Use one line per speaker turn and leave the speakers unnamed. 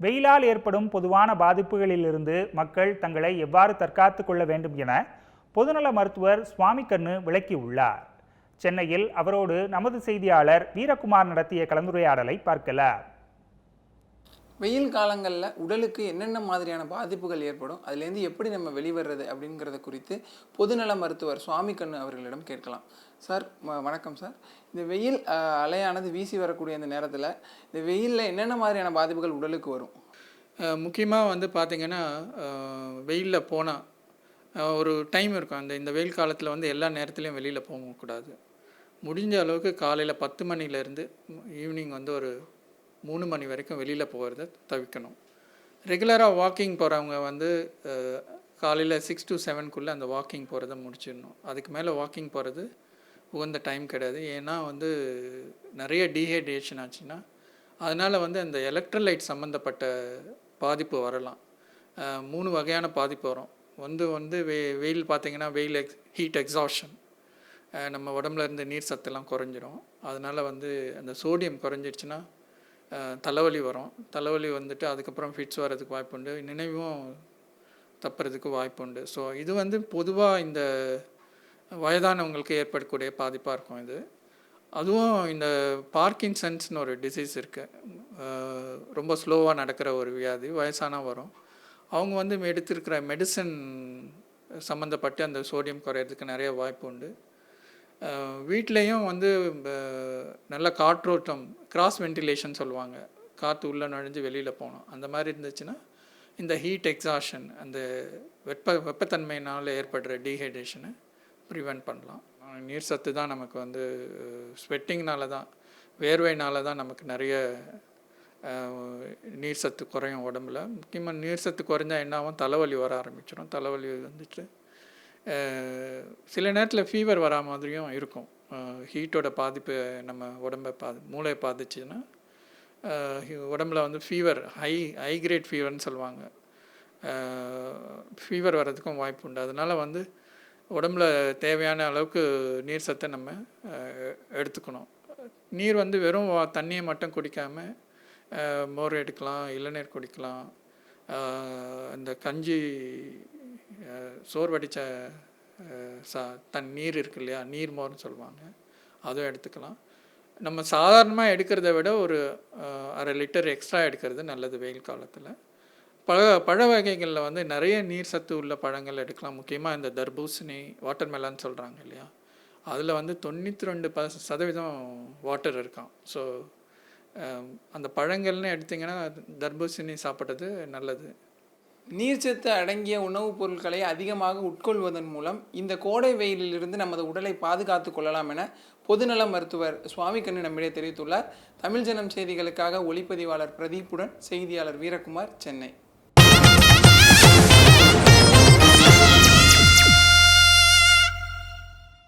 வெயிலால் ஏற்படும் பொதுவான பாதிப்புகளிலிருந்து மக்கள் தங்களை எவ்வாறு தற்காத்துக் கொள்ள வேண்டும் என பொதுநல மருத்துவர் சுவாமி கண்ணு விளக்கியுள்ளார். சென்னையில் அவரோடு நமது செய்தியாளர் வீரகுமார் நடத்திய கலந்துரையாடலை பார்க்கலாம்.
வெயில் காலங்களில் உடலுக்கு என்னென்ன மாதிரியான பாதிப்புகள் ஏற்படும் அதுலேருந்து எப்படி நம்ம வெளிவர்றது அப்படிங்கிறத குறித்து பொதுநல மருத்துவர் சுவாமி கண்ணு அவர்களிடம் கேட்கலாம். சார் வணக்கம் சார். இந்த வெயில் அலையானது வீசி வரக்கூடிய இந்த நேரத்தில் இந்த வெயிலில் என்னென்ன மாதிரியான பாதிப்புகள் உடலுக்கு வரும்?
முக்கியமாக வந்து பார்த்திங்கன்னா வெயிலில் போனால் ஒரு டைம் இருக்கும். அந்த இந்த வெயில் காலத்தில் வந்து எல்லா நேரத்துலையும் வெளியில் போகக்கூடாது. முடிஞ்ச அளவுக்கு காலையில் பத்து மணிலேருந்து ஈவினிங் வந்து ஒரு மூணு மணி வரைக்கும் வெளியில் போகிறத தவிர்க்கணும். ரெகுலராக வாக்கிங் போகிறவங்க வந்து காலையில் சிக்ஸ் டு செவனுக்குள்ளே அந்த வாக்கிங் போகிறத முடிச்சிடணும். அதுக்கு மேலே வாக்கிங் போகிறது உகந்த டைம் கிடையாது. ஏன்னா வந்து நிறைய டீஹைட்ரேஷன் ஆச்சுன்னா அதனால் வந்து அந்த எலக்ட்ரலைட் சம்மந்தப்பட்ட பாதிப்பு வரலாம். மூணு வகையான பாதிப்பு வரும். வந்து வந்து வெ வெயில் பார்த்தீங்கன்னா வெயில் எக்ஸ் ஹீட் எக்ஸாஷன் நம்ம உடம்புல இருந்து நீர் சத்தெல்லாம் குறைஞ்சிரும். அதனால் வந்து அந்த சோடியம் குறைஞ்சிருச்சுன்னா தலைவலி வரும். தலைவலி வந்துட்டு அதுக்கப்புறம் ஃபிட்ஸ் வர்றதுக்கு வாய்ப்புண்டு. நினைவும் தப்புறதுக்கு வாய்ப்பு உண்டு ஸோ இது வந்து பொதுவாக இந்த வயதானவங்களுக்கு ஏற்படக்கூடிய பாதிப்பாக இருக்கும் இது. அதுவும் இந்த பார்க்கின்சன்ஸ்னு ஒரு டிசீஸ் இருக்குது ரொம்ப ஸ்லோவாக நடக்கிற ஒரு வியாதி வயசானால் வரும். அவங்க வந்து எடுத்திருக்கிற மெடிசன் சம்மந்தப்பட்டு அந்த சோடியம் குறையிறதுக்கு நிறைய வாய்ப்பு உண்டு வீட்லேயும் வந்து நல்ல காற்றோட்டம் கிராஸ் வென்டிலேஷன் சொல்லுவாங்க. காற்று உள்ளே நுழைஞ்சு வெளியில் போகணும். அந்த மாதிரி இருந்துச்சுன்னா இந்த ஹீட் எக்ஸாஷன் அந்த வெப்ப வெப்பத்தன்மையினால் ஏற்படுற டீஹைட்ரேஷனை ப்ரிவெண்ட் பண்ணலாம். நீர் சத்து தான் நமக்கு வந்து ஸ்வெட்டிங்னால தான் வேர்வைனால தான் நமக்கு நிறைய நீர் சத்து குறையும் உடம்புல. முக்கியமாக நீர் சத்து குறைஞ்சால் என்ன ஆகும் தலைவலி வர ஆரம்பிச்சிடும் தலைவலி வந்துட்டு சில நேரத்தில் ஃபீவர் வரா மாதிரியும் இருக்கும். ஹீட்டோட பாதிப்பு நம்ம உடம்பை பாதி மூளையை பாதிச்சுன்னா உடம்புல வந்து ஃபீவர் ஹை ஹை கிரேட் ஃபீவர்னு சொல்லுவாங்க. ஃபீவர் வர்றதுக்கும் வாய்ப்பு உண்டு. அதனால் வந்து உடம்புல தேவையான அளவுக்கு நீர் சத்தை நம்ம எடுத்துக்கணும். நீர் வந்து வெறும் தண்ணியை மட்டும் குடிக்காமல் மோர் எடுக்கலாம் இளநீர் குடிக்கலாம். இந்த கஞ்சி சோர்வடித்த சா தன் நீர் இருக்கு இல்லையா? நீர் மோர்னு சொல்லுவாங்க. அதுவும் எடுத்துக்கலாம். நம்ம சாதாரணமாக எடுக்கிறத விட ஒரு அரை லிட்டர் எக்ஸ்ட்ரா எடுக்கிறது நல்லது வெயில் காலத்தில். பழ பழ வகைகளில் வந்து நிறைய நீர் சத்து உள்ள பழங்கள் எடுக்கலாம். முக்கியமாக இந்த தர்பூசணி வாட்டர்மெலன் சொல்கிறாங்க இல்லையா? அதில் வந்து தொண்ணூற்றி ரெண்டு ப சதவீதம் வாட்டர் இருக்கான் ஸோ அந்த பழங்கள்னு எடுத்திங்கன்னா தர்பூசணி சாப்பிட்றது நல்லது.
நீர்ச்சத்து அடங்கிய உணவுப் பொருட்களை அதிகமாக உட்கொள்வதன் மூலம் இந்த கோடை வெயிலிலிருந்து நமது உடலை பாதுகாத்து கொள்ளலாம் என பொதுநல மருத்துவர் சுவாமிக்கண்ணு நம்மிடையே தெரிவித்துள்ளார். தமிழ் ஜனம் செய்திகளுக்காக ஒளிப்பதிவாளர் பிரதீப்புடன் செய்தியாளர் வீரகுமார் சென்னை.